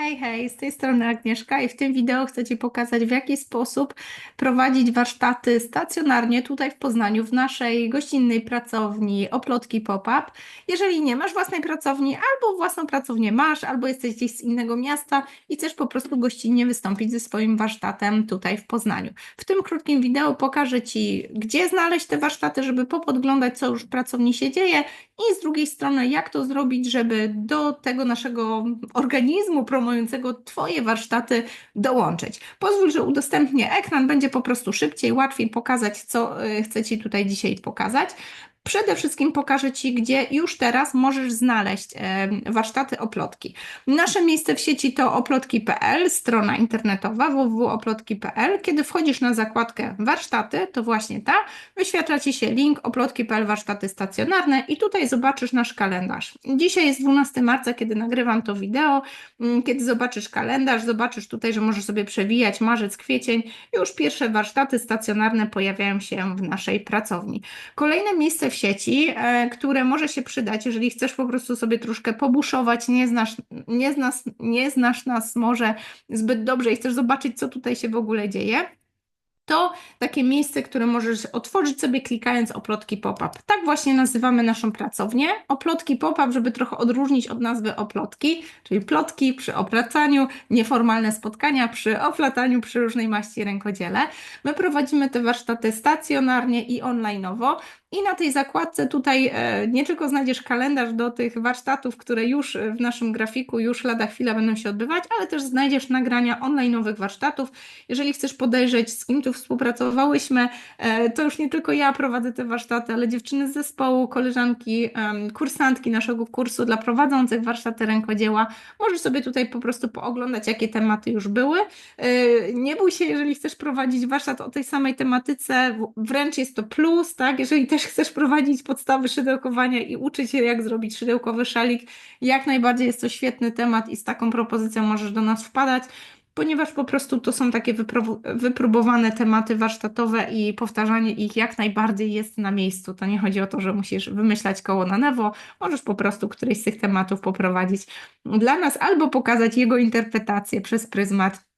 Hej, hej, z tej strony Agnieszka i w tym wideo chcę Ci pokazać, w jaki sposób prowadzić warsztaty stacjonarnie tutaj w Poznaniu, w naszej gościnnej pracowni Oplotki Pop-Up. Jeżeli nie masz własnej pracowni, albo własną pracownię masz, albo jesteś gdzieś z innego miasta i chcesz po prostu gościnnie wystąpić ze swoim warsztatem tutaj w Poznaniu. W tym krótkim wideo pokażę Ci, gdzie znaleźć te warsztaty, żeby popodglądać, co już w pracowni się dzieje i z drugiej strony, jak to zrobić, żeby do tego naszego organizmu promującego Twoje warsztaty dołączyć. Pozwól, że udostępnię ekran, będzie po prostu szybciej, łatwiej pokazać, co y, chcę Ci tutaj dzisiaj pokazać. Przede wszystkim pokażę Ci, gdzie już teraz możesz znaleźć warsztaty oplotki. Nasze miejsce w sieci to oplotki.pl, strona internetowa www.oplotki.pl. Kiedy wchodzisz na zakładkę warsztaty, to właśnie ta, wyświetla Ci się link oplotki.pl warsztaty stacjonarne i tutaj zobaczysz nasz kalendarz. Dzisiaj jest 12 marca, kiedy nagrywam to wideo. Mm, kiedy zobaczysz kalendarz, zobaczysz tutaj, że możesz sobie przewijać marzec, kwiecień. Już pierwsze warsztaty stacjonarne pojawiają się w naszej pracowni. Kolejne miejsce w sieci, e, które może się przydać, jeżeli chcesz po prostu sobie troszkę pobuszować, nie znasz, nie znasz, nie znasz nas może zbyt dobrze i chcesz zobaczyć, co tutaj się w ogóle dzieje to takie miejsce, które możesz otworzyć sobie klikając oplotki pop-up. Tak właśnie nazywamy naszą pracownię. Oplotki pop-up, żeby trochę odróżnić od nazwy oplotki, czyli plotki przy opracaniu, nieformalne spotkania przy oplataniu przy różnej maści rękodziele. My prowadzimy te warsztaty stacjonarnie i onlineowo. I na tej zakładce tutaj e, nie tylko znajdziesz kalendarz do tych warsztatów, które już w naszym grafiku już lada chwila będą się odbywać, ale też znajdziesz nagrania online'owych warsztatów. Jeżeli chcesz podejrzeć, z kim tu współpracowałyśmy, e, to już nie tylko ja prowadzę te warsztaty, ale dziewczyny z zespołu, koleżanki, kursantki naszego kursu dla prowadzących warsztaty rękodzieła. Możesz sobie tutaj po prostu pooglądać, jakie tematy już były. E, nie bój się, jeżeli chcesz prowadzić warsztat o tej samej tematyce, wręcz jest to plus, tak? Jeżeli też też chcesz prowadzić podstawy szydełkowania i uczyć się, jak zrobić szydełkowy szalik, jak najbardziej jest to świetny temat i z taką propozycją możesz do nas wpadać, ponieważ po prostu to są takie wypróbowane tematy warsztatowe i powtarzanie ich jak najbardziej jest na miejscu. To nie chodzi o to, że musisz wymyślać koło na lewo, możesz po prostu któryś z tych tematów poprowadzić dla nas albo pokazać jego interpretację przez pryzmat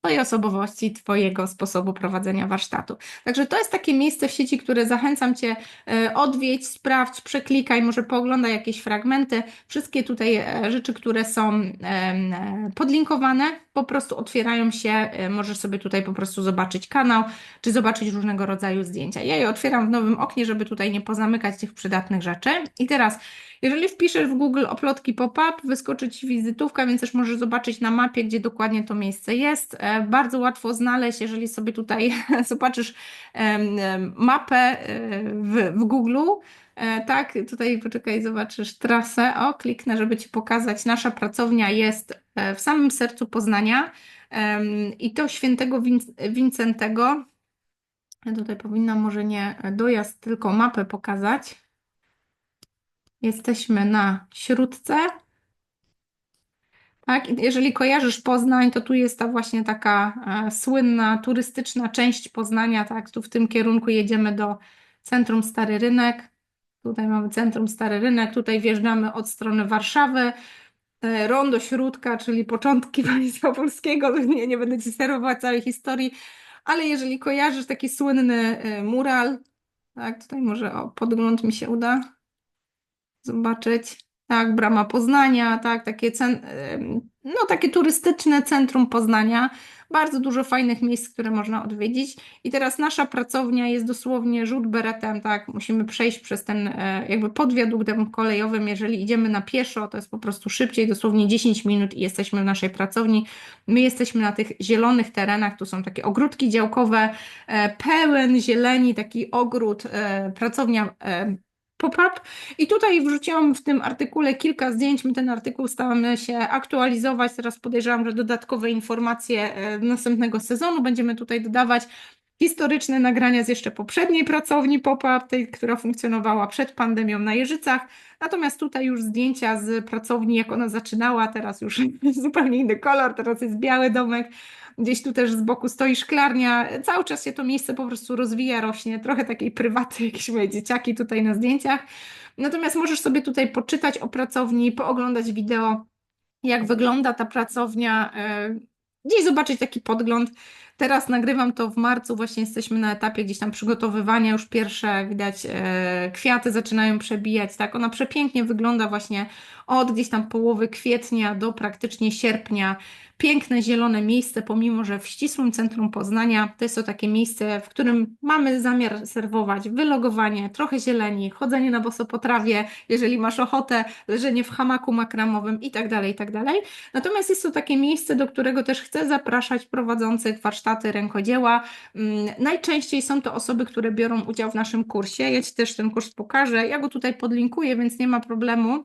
Twojej osobowości, Twojego sposobu prowadzenia warsztatu. Także to jest takie miejsce w sieci, które zachęcam Cię e, odwiedź, sprawdź, przeklikaj, może pooglądaj jakieś fragmenty. Wszystkie tutaj e, rzeczy, które są e, podlinkowane, po prostu otwierają się. Możesz sobie tutaj po prostu zobaczyć kanał, czy zobaczyć różnego rodzaju zdjęcia. Ja je otwieram w nowym oknie, żeby tutaj nie pozamykać tych przydatnych rzeczy. I teraz jeżeli wpiszesz w Google oplotki pop-up, wyskoczy Ci wizytówka, więc też możesz zobaczyć na mapie, gdzie dokładnie to miejsce jest. E, bardzo łatwo znaleźć, jeżeli sobie tutaj zobaczysz mapę e, w, w Google. E, tak, tutaj poczekaj, zobaczysz trasę. O, kliknę, żeby Ci pokazać. Nasza pracownia jest w samym sercu Poznania i to świętego Wincentego. Ja tutaj powinnam może nie dojazd, tylko mapę pokazać. Jesteśmy na Śródce. Tak, jeżeli kojarzysz Poznań, to tu jest ta właśnie taka e, słynna turystyczna część Poznania, tak, tu w tym kierunku jedziemy do centrum Stary Rynek. Tutaj mamy centrum Stary Rynek, tutaj wjeżdżamy od strony Warszawy. E, rondo Śródka, czyli początki państwa polskiego. Nie, nie będę Ci sterować całej historii, ale jeżeli kojarzysz taki słynny e, mural, tak, tutaj może o, podgląd mi się uda zobaczyć. Tak, Brama Poznania, tak, takie, no, takie turystyczne centrum Poznania. Bardzo dużo fajnych miejsc, które można odwiedzić. I teraz nasza pracownia jest dosłownie rzut beretem, tak, musimy przejść przez ten e, jakby podwiaduktem kolejowym. Jeżeli idziemy na pieszo, to jest po prostu szybciej, dosłownie 10 minut i jesteśmy w naszej pracowni. My jesteśmy na tych zielonych terenach, tu są takie ogródki działkowe, e, pełen zieleni, taki ogród, e, pracownia pop-up. I tutaj wrzuciłam w tym artykule kilka zdjęć. My ten artykuł staramy się aktualizować. Teraz podejrzewam, że dodatkowe informacje e, następnego sezonu będziemy tutaj dodawać. Historyczne nagrania z jeszcze poprzedniej pracowni pop-up, tej, która funkcjonowała przed pandemią na Jeżycach. Natomiast tutaj już zdjęcia z pracowni, jak ona zaczynała, teraz już zupełnie inny kolor, teraz jest biały domek. Gdzieś tu też z boku stoi szklarnia. Cały czas się to miejsce po prostu rozwija, rośnie. Trochę takiej prywaty, jakieś moje dzieciaki tutaj na zdjęciach. Natomiast możesz sobie tutaj poczytać o pracowni, pooglądać wideo jak wygląda ta pracownia. e, Gdzieś zobaczyć taki podgląd. Teraz nagrywam to w marcu, właśnie jesteśmy na etapie gdzieś tam przygotowywania, już pierwsze widać e, kwiaty zaczynają przebijać, tak? Ona przepięknie wygląda właśnie od gdzieś tam połowy kwietnia do praktycznie sierpnia. Piękne, zielone miejsce, pomimo że w ścisłym centrum Poznania to jest to takie miejsce, w którym mamy zamiar serwować wylogowanie, trochę zieleni, chodzenie na boso po trawie, jeżeli masz ochotę, leżenie w hamaku makramowym i tak dalej, i tak dalej. Natomiast jest to takie miejsce, do którego też chcę zapraszać prowadzących warsztaty rękodzieła. Mm, Najczęściej są to osoby, które biorą udział w naszym kursie. Ja Ci też ten kurs pokażę. Ja go tutaj podlinkuję, więc nie ma problemu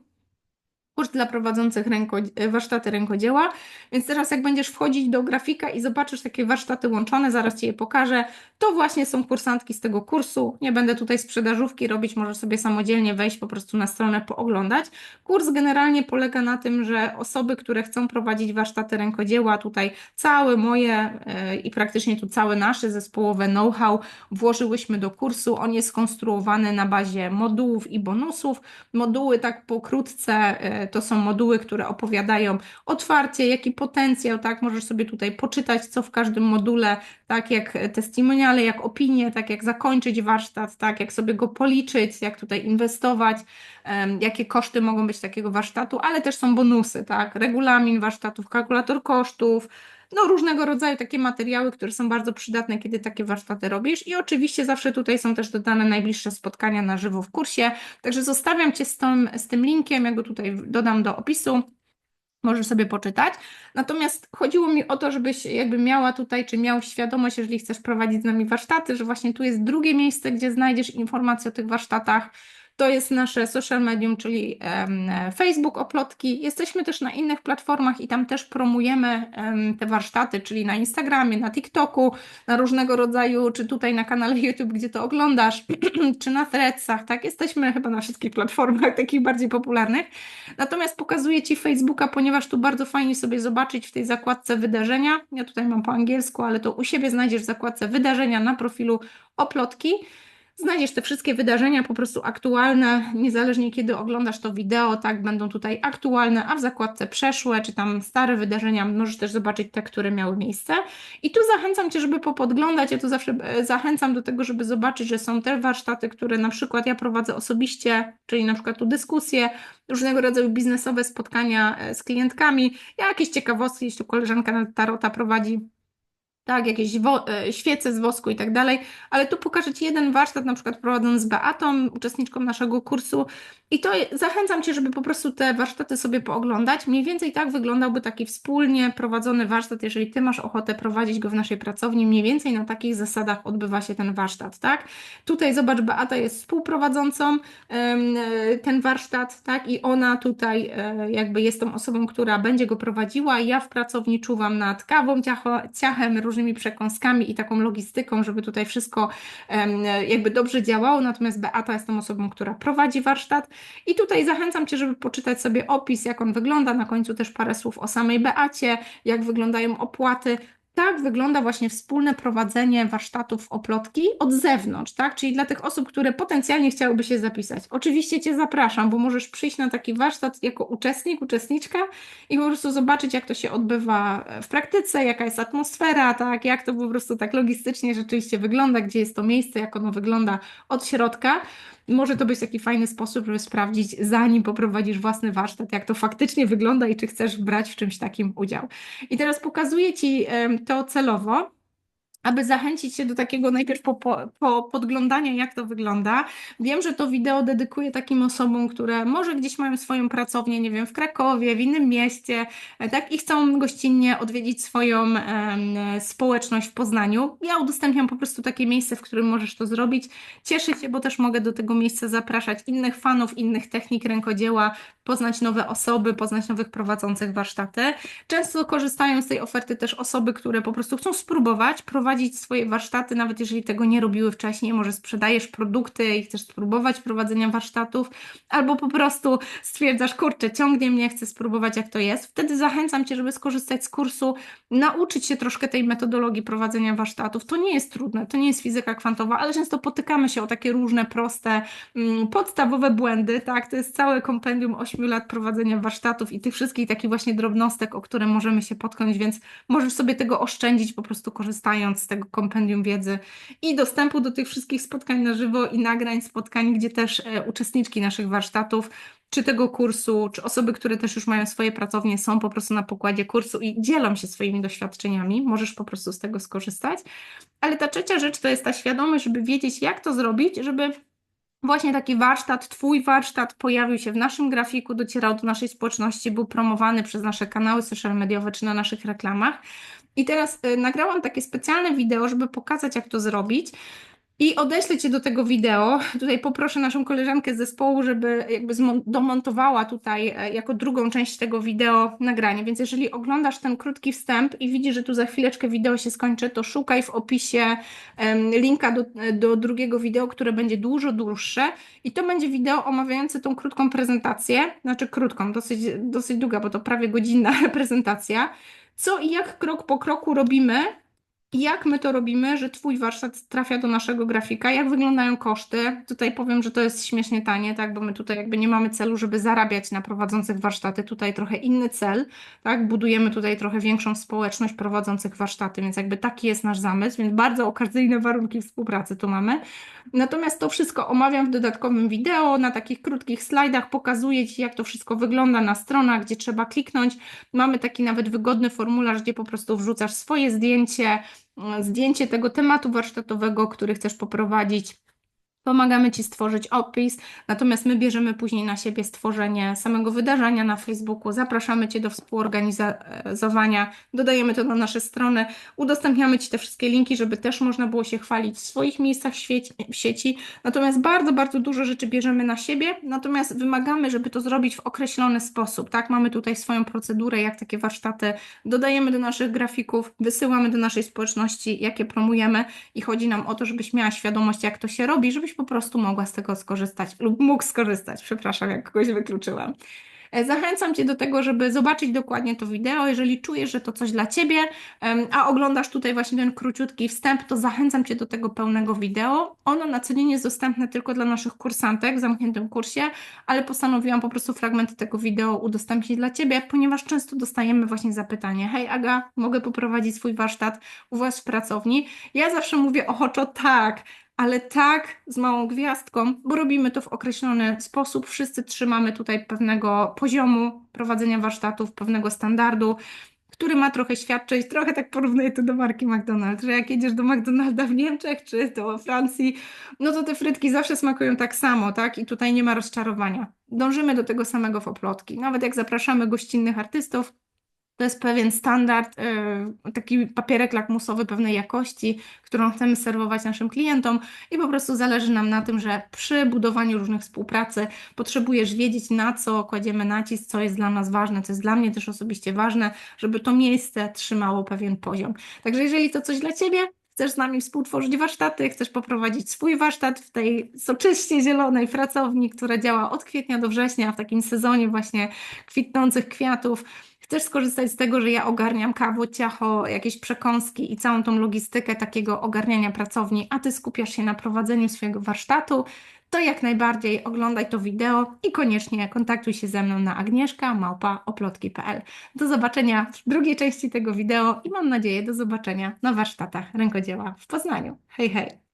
kurs dla prowadzących ręko, warsztaty rękodzieła. Więc teraz jak będziesz wchodzić do grafika i zobaczysz takie warsztaty łączone, zaraz Ci je pokażę, to właśnie są kursantki z tego kursu. Nie będę tutaj sprzedażówki robić, możesz sobie samodzielnie wejść po prostu na stronę, pooglądać. Kurs generalnie polega na tym, że osoby, które chcą prowadzić warsztaty rękodzieła, tutaj całe moje yy, i praktycznie tu całe nasze zespołowe know-how włożyłyśmy do kursu. On jest skonstruowany na bazie modułów i bonusów. Moduły tak pokrótce yy, to są moduły, które opowiadają otwarcie, jaki potencjał, tak, możesz sobie tutaj poczytać, co w każdym module, tak, jak testimoniale, jak opinie, tak, jak zakończyć warsztat, tak, jak sobie go policzyć, jak tutaj inwestować, jakie koszty mogą być takiego warsztatu, ale też są bonusy, tak, regulamin warsztatów, kalkulator kosztów, no różnego rodzaju takie materiały, które są bardzo przydatne, kiedy takie warsztaty robisz. I oczywiście zawsze tutaj są też dodane najbliższe spotkania na żywo w kursie, także zostawiam Cię z tym, z tym linkiem, ja go tutaj dodam do opisu, możesz sobie poczytać. Natomiast chodziło mi o to, żebyś jakby miała tutaj, czy miał świadomość, jeżeli chcesz prowadzić z nami warsztaty, że właśnie tu jest drugie miejsce, gdzie znajdziesz informacje o tych warsztatach, to jest nasze social medium, czyli Facebook Oplotki. Jesteśmy też na innych platformach i tam też promujemy te warsztaty, czyli na Instagramie, na TikToku, na różnego rodzaju, czy tutaj na kanale YouTube, gdzie to oglądasz, czy na Threadsach, tak? Jesteśmy chyba na wszystkich platformach takich bardziej popularnych. Natomiast pokazuję Ci Facebooka, ponieważ tu bardzo fajnie sobie zobaczyć w tej zakładce wydarzenia. Ja tutaj mam po angielsku, ale to u siebie znajdziesz w zakładce wydarzenia na profilu Oplotki. Znajdziesz te wszystkie wydarzenia po prostu aktualne, niezależnie kiedy oglądasz to wideo, tak, będą tutaj aktualne, a w zakładce przeszłe, czy tam stare wydarzenia, możesz też zobaczyć te, które miały miejsce. I tu zachęcam Cię, żeby popodglądać, ja tu zawsze e, zachęcam do tego, żeby zobaczyć, że są te warsztaty, które na przykład ja prowadzę osobiście, czyli na przykład tu dyskusje, różnego rodzaju biznesowe spotkania e, z klientkami, jakieś ciekawostki, jeśli koleżanka Tarota prowadzi tak, jakieś e, świece z wosku i tak dalej, ale tu pokażę Ci jeden warsztat, na przykład prowadząc z Beatą, uczestniczką naszego kursu i to zachęcam Cię, żeby po prostu te warsztaty sobie pooglądać. Mniej więcej tak wyglądałby taki wspólnie prowadzony warsztat, jeżeli Ty masz ochotę prowadzić go w naszej pracowni, mniej więcej na takich zasadach odbywa się ten warsztat, tak? Tutaj zobacz, Beata jest współprowadzącą e, ten warsztat, tak? I ona tutaj e, jakby jest tą osobą, która będzie go prowadziła. Ja w pracowni czuwam nad kawą, ciachem, różnymi przekąskami i taką logistyką, żeby tutaj wszystko jakby dobrze działało. Natomiast Beata jest tą osobą, która prowadzi warsztat. I tutaj zachęcam Cię, żeby poczytać sobie opis, jak on wygląda. Na końcu też parę słów o samej Beacie, jak wyglądają opłaty tak wygląda właśnie wspólne prowadzenie warsztatów oplotki od zewnątrz, tak? Czyli dla tych osób, które potencjalnie chciałyby się zapisać. Oczywiście Cię zapraszam, bo możesz przyjść na taki warsztat jako uczestnik, uczestniczka i po prostu zobaczyć, jak to się odbywa w praktyce, jaka jest atmosfera, tak? Jak to po prostu tak logistycznie rzeczywiście wygląda, gdzie jest to miejsce, jak ono wygląda od środka może to być taki fajny sposób, żeby sprawdzić, zanim poprowadzisz własny warsztat, jak to faktycznie wygląda i czy chcesz brać w czymś takim udział. I teraz pokazuję Ci to celowo aby zachęcić się do takiego najpierw po, po, po, podglądania, jak to wygląda. Wiem, że to wideo dedykuję takim osobom, które może gdzieś mają swoją pracownię, nie wiem, w Krakowie, w innym mieście, e, tak, i chcą gościnnie odwiedzić swoją e, społeczność w Poznaniu. Ja udostępniam po prostu takie miejsce, w którym możesz to zrobić. Cieszę się, bo też mogę do tego miejsca zapraszać innych fanów, innych technik rękodzieła, poznać nowe osoby, poznać nowych prowadzących warsztaty. Często korzystają z tej oferty też osoby, które po prostu chcą spróbować prowadzić prowadzić swoje warsztaty, nawet jeżeli tego nie robiły wcześniej, może sprzedajesz produkty i chcesz spróbować prowadzenia warsztatów, albo po prostu stwierdzasz, kurczę, ciągnie mnie, chcę spróbować jak to jest, wtedy zachęcam Cię, żeby skorzystać z kursu, nauczyć się troszkę tej metodologii prowadzenia warsztatów. To nie jest trudne, to nie jest fizyka kwantowa, ale często potykamy się o takie różne proste, mm, podstawowe błędy, tak? To jest całe kompendium 8 lat prowadzenia warsztatów i tych wszystkich takich właśnie drobnostek, o które możemy się potknąć, więc możesz sobie tego oszczędzić po prostu korzystając z tego kompendium wiedzy i dostępu do tych wszystkich spotkań na żywo i nagrań spotkań, gdzie też e, uczestniczki naszych warsztatów czy tego kursu, czy osoby, które też już mają swoje pracownie, są po prostu na pokładzie kursu i dzielą się swoimi doświadczeniami. Możesz po prostu z tego skorzystać. Ale ta trzecia rzecz to jest ta świadomość, żeby wiedzieć, jak to zrobić, żeby właśnie taki warsztat, Twój warsztat pojawił się w naszym grafiku, docierał do naszej społeczności, był promowany przez nasze kanały social mediowe czy na naszych reklamach. I teraz y, nagrałam takie specjalne wideo, żeby pokazać, jak to zrobić. I odeślę Cię do tego wideo. Tutaj poproszę naszą koleżankę z zespołu, żeby jakby domontowała tutaj e, jako drugą część tego wideo nagranie. Więc jeżeli oglądasz ten krótki wstęp i widzisz, że tu za chwileczkę wideo się skończy, to szukaj w opisie linka do, do drugiego wideo, które będzie dużo dłuższe. I to będzie wideo omawiające tą krótką prezentację, znaczy krótką, dosyć, dosyć długa, bo to prawie godzinna prezentacja. Co i jak krok po kroku robimy, jak my to robimy, że Twój warsztat trafia do naszego grafika? Jak wyglądają koszty? Tutaj powiem, że to jest śmiesznie tanie, tak? Bo my tutaj jakby nie mamy celu, żeby zarabiać na prowadzących warsztaty. Tutaj trochę inny cel, tak? Budujemy tutaj trochę większą społeczność prowadzących warsztaty, więc jakby taki jest nasz zamysł, więc bardzo okazyjne warunki współpracy tu mamy. Natomiast to wszystko omawiam w dodatkowym wideo, na takich krótkich slajdach pokazuję Ci, jak to wszystko wygląda na stronach, gdzie trzeba kliknąć. Mamy taki nawet wygodny formularz, gdzie po prostu wrzucasz swoje zdjęcie, zdjęcie tego tematu warsztatowego, który chcesz poprowadzić Pomagamy Ci stworzyć opis, natomiast my bierzemy później na siebie stworzenie samego wydarzenia na Facebooku, zapraszamy Cię do współorganizowania, dodajemy to na nasze strony, udostępniamy Ci te wszystkie linki, żeby też można było się chwalić w swoich miejscach w sieci, natomiast bardzo, bardzo dużo rzeczy bierzemy na siebie, natomiast wymagamy, żeby to zrobić w określony sposób, tak? Mamy tutaj swoją procedurę, jak takie warsztaty dodajemy do naszych grafików, wysyłamy do naszej społeczności, jakie promujemy i chodzi nam o to, żebyś miała świadomość, jak to się robi, żebyś po prostu mogła z tego skorzystać lub mógł skorzystać. Przepraszam, jak kogoś wykluczyłam. E, zachęcam Cię do tego, żeby zobaczyć dokładnie to wideo. Jeżeli czujesz, że to coś dla Ciebie, a oglądasz tutaj właśnie ten króciutki wstęp, to zachęcam Cię do tego pełnego wideo. Ono na co dzień jest dostępne tylko dla naszych kursantek w zamkniętym kursie, ale postanowiłam po prostu fragmenty tego wideo udostępnić dla Ciebie, ponieważ często dostajemy właśnie zapytanie: Hej, Aga, mogę poprowadzić swój warsztat u Was w pracowni? Ja zawsze mówię ochoczo tak ale tak z małą gwiazdką, bo robimy to w określony sposób. Wszyscy trzymamy tutaj pewnego poziomu prowadzenia warsztatów, pewnego standardu, który ma trochę świadczyć, trochę tak porównuję to do marki McDonald's, że jak jedziesz do McDonalda w Niemczech czy do Francji, no to te frytki zawsze smakują tak samo, tak? I tutaj nie ma rozczarowania. Dążymy do tego samego w oplotki. Nawet jak zapraszamy gościnnych artystów, to jest pewien standard, y, taki papierek lakmusowy pewnej jakości, którą chcemy serwować naszym klientom i po prostu zależy nam na tym, że przy budowaniu różnych współpracy potrzebujesz wiedzieć, na co kładziemy nacisk, co jest dla nas ważne, co jest dla mnie też osobiście ważne, żeby to miejsce trzymało pewien poziom. Także jeżeli to coś dla Ciebie, chcesz z nami współtworzyć warsztaty, chcesz poprowadzić swój warsztat w tej soczyście zielonej pracowni, która działa od kwietnia do września, w takim sezonie właśnie kwitnących kwiatów, chcesz skorzystać z tego, że ja ogarniam kawo, ciacho, jakieś przekąski i całą tą logistykę takiego ogarniania pracowni, a ty skupiasz się na prowadzeniu swojego warsztatu, to jak najbardziej oglądaj to wideo i koniecznie kontaktuj się ze mną na agnieszka. Do zobaczenia w drugiej części tego wideo i mam nadzieję do zobaczenia na warsztatach rękodzieła w Poznaniu. Hej, hej!